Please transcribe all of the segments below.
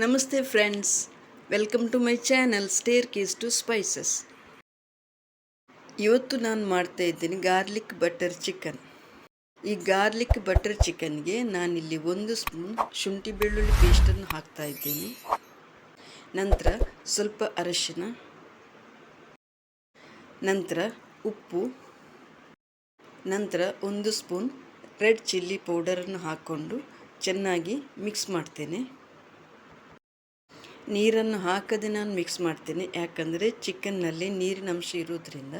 ನಮಸ್ತೆ friends. Welcome to my channel staircase to spices. ಇವತ್ತು ನಾನು ಮಾಡ್ತಾ ಇದ್ದೀನಿ ಗಾರ್ಲಿಕ್ ಬಟರ್ ಚಿಕನ್. ಈ ಗಾರ್ಲಿಕ್ ಬಟರ್ ಚಿಕನ್ಗೆ ನಾನಿಲ್ಲಿ ಒಂದು ಸ್ಪೂನ್ ಶುಂಠಿ ಬೆಳ್ಳುಳ್ಳಿ ಪೇಸ್ಟನ್ನು ಹಾಕ್ತಾ ಇದ್ದೀನಿ. ನಂತರ ಸ್ವಲ್ಪ ಅರಶಿನ. ನಂತರ ಉಪ್ಪು. ನಂತರ ಒಂದು ಸ್ಪೂನ್ ರೆಡ್ ಚಿಲ್ಲಿ ಪೌಡರನ್ನು ಹಾಕ್ಕೊಂಡು ಚೆನ್ನಾಗಿ ಮಿಕ್ಸ್ ಮಾಡ್ತೇನೆ. ನೀರನ್ನು ಹಾಕದೆ ನಾನು ಮಿಕ್ಸ್ ಮಾಡ್ತೀನಿ. ಯಾಕಂದರೆ ಚಿಕನ್ನಲ್ಲಿ ನೀರಿನ ಅಂಶ ಇರೋದ್ರಿಂದ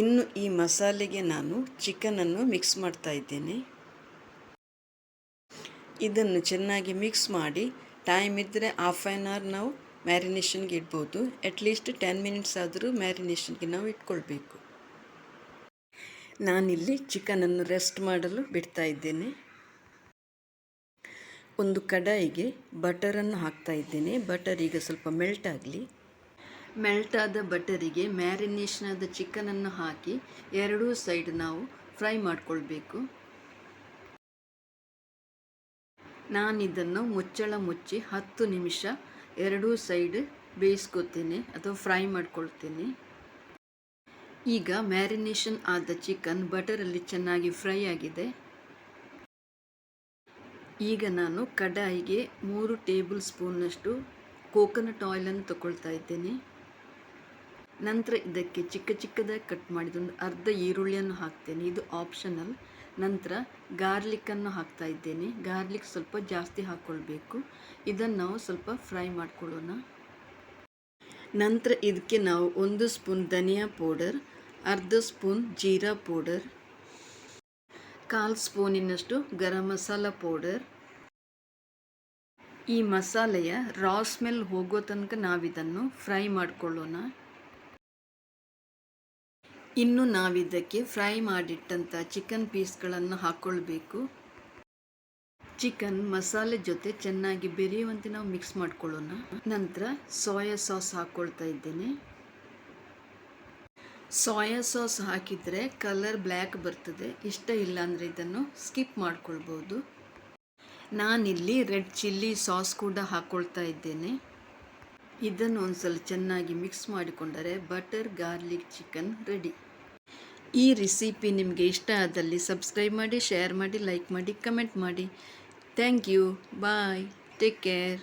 ಇನ್ನು ಈ ಮಸಾಲೆಗೆ ನಾನು ಚಿಕನನ್ನು ಮಿಕ್ಸ್ ಮಾಡ್ತಾ ಇದ್ದೇನೆ. ಇದನ್ನು ಚೆನ್ನಾಗಿ ಮಿಕ್ಸ್ ಮಾಡಿ ಟೈಮ್ ಇದ್ದರೆ ಹಾಫ್ ಆ್ಯನ್ ಅವರ್ ನಾವು ಮ್ಯಾರಿನೇಷನ್ಗೆ ಇಡ್ಬೋದು. ಅಟ್ಲೀಸ್ಟ್ ಟೆನ್ ಮಿನಿಟ್ಸ್ ಆದರೂ ಮ್ಯಾರಿನೇಷನ್ಗೆ ನಾವು ಇಟ್ಕೊಳ್ಬೇಕು. ನಾನಿಲ್ಲಿ ಚಿಕನನ್ನು ರೆಸ್ಟ್ ಮಾಡಲು ಬಿಡ್ತಾ ಇದ್ದೇನೆ. ಒಂದು ಕಡಾಯಿಗೆ ಬಟರನ್ನು ಹಾಕ್ತಾ ಇದ್ದೇನೆ. ಬಟರ್ ಈಗ ಸ್ವಲ್ಪ ಮೆಲ್ಟ್ ಆಗಲಿ. ಮೆಲ್ಟ್ ಆದ ಬಟರಿಗೆ ಮ್ಯಾರಿನೇಷನ್ ಆದ ಚಿಕನನ್ನು ಹಾಕಿ ಎರಡೂ ಸೈಡ್ ನಾವು ಫ್ರೈ ಮಾಡಿಕೊಳ್ಬೇಕು. ನಾನಿದನ್ನು ಮುಚ್ಚಳ ಮುಚ್ಚಿ ಹತ್ತು ನಿಮಿಷ ಎರಡೂ ಸೈಡ್ ಬೇಯಿಸ್ಕೊತೇನೆ ಅಥವಾ ಫ್ರೈ ಮಾಡ್ಕೊಳ್ತೇನೆ. ಈಗ ಮ್ಯಾರಿನೇಷನ್ ಆದ ಚಿಕನ್ ಬಟರಲ್ಲಿ ಚೆನ್ನಾಗಿ ಫ್ರೈ ಆಗಿದೆ. ಈಗ ನಾನು ಕಡಾಯಿಗೆ ಮೂರು ಟೇಬಲ್ ಸ್ಪೂನ್ನಷ್ಟು ಕೋಕೋನಟ್ ಆಯಿಲನ್ನು ತಗೊಳ್ತಾ ಇದ್ದೇನೆ. ನಂತರ ಇದಕ್ಕೆ ಚಿಕ್ಕ ಚಿಕ್ಕದಾಗಿ ಕಟ್ ಮಾಡಿದೊಂದು ಅರ್ಧ ಈರುಳ್ಳಿಯನ್ನು ಹಾಕ್ತೇನೆ. ಇದು ಆಪ್ಷನಲ್ ನಂತರ ಗಾರ್ಲಿಕ್ಕನ್ನು ಹಾಕ್ತಾ ಇದ್ದೇನೆ. ಗಾರ್ಲಿಕ್ ಸ್ವಲ್ಪ ಜಾಸ್ತಿ ಹಾಕ್ಕೊಳ್ಬೇಕು ಇದನ್ನು ನಾವು ಸ್ವಲ್ಪ ಫ್ರೈ ಮಾಡ್ಕೊಳ್ಳೋಣ. ನಂತರ ಇದಕ್ಕೆ ನಾವು ಒಂದು ಸ್ಪೂನ್ ಧನಿಯಾ ಪೌಡರ್, ಅರ್ಧ ಸ್ಪೂನ್ ಜೀರಾ ಪೌಡರ್ ಕಾಲು ಸ್ಪೂನಿನಷ್ಟು ಗರಂ ಮಸಾಲ ಪೌಡರ್. ಈ ಮಸಾಲೆಯ ರಾ ಸ್ಮೆಲ್ ಹೋಗೋ ತನಕ ನಾವಿದನ್ನು ಫ್ರೈ ಮಾಡಿಕೊಳ್ಳೋಣ. ಇನ್ನು ನಾವಿದ್ದಕ್ಕೆ ಫ್ರೈ ಮಾಡಿಟ್ಟಂಥ ಚಿಕನ್ ಪೀಸ್ಗಳನ್ನು ಹಾಕ್ಕೊಳ್ಬೇಕು. ಚಿಕನ್ ಮಸಾಲೆ ಜೊತೆ ಚೆನ್ನಾಗಿ ಬೆರೆಯುವಂತೆ ನಾವು ಮಿಕ್ಸ್ ಮಾಡ್ಕೊಳ್ಳೋಣ. ನಂತರ ಸೋಯಾ ಸಾಸ್ ಹಾಕ್ಕೊಳ್ತಾ ಇದ್ದೇನೆ. ಸೋಯಾ ಸಾಸ್ ಹಾಕಿದರೆ ಕಲರ್ ಬ್ಲ್ಯಾಕ್ ಬರ್ತದೆ. ಇಷ್ಟ ಇಲ್ಲ ಅಂದರೆ ಇದನ್ನು ಸ್ಕಿಪ್ ಮಾಡ್ಕೊಳ್ಬೋದು. ನಾನಿಲ್ಲಿ ರೆಡ್ ಚಿಲ್ಲಿ ಸಾಸ್ ಕೂಡ ಹಾಕ್ಕೊಳ್ತಾ ಇದ್ದೇನೆ. ಇದನ್ನು ಒಂದ್ಸಲ ಚೆನ್ನಾಗಿ ಮಿಕ್ಸ್ ಮಾಡಿಕೊಂಡರೆ ಬಟರ್ ಗಾರ್ಲಿಕ್ ಚಿಕನ್ ರೆಡಿ. ಈ ರೆಸಿಪಿ ನಿಮಗೆ ಇಷ್ಟ ಆದಲ್ಲಿ ಸಬ್ಸ್ಕ್ರೈಬ್ ಮಾಡಿ, ಶೇರ್ ಮಾಡಿ, ಲೈಕ್ ಮಾಡಿ, ಕಮೆಂಟ್ ಮಾಡಿ. Thank you. Bye. Take care.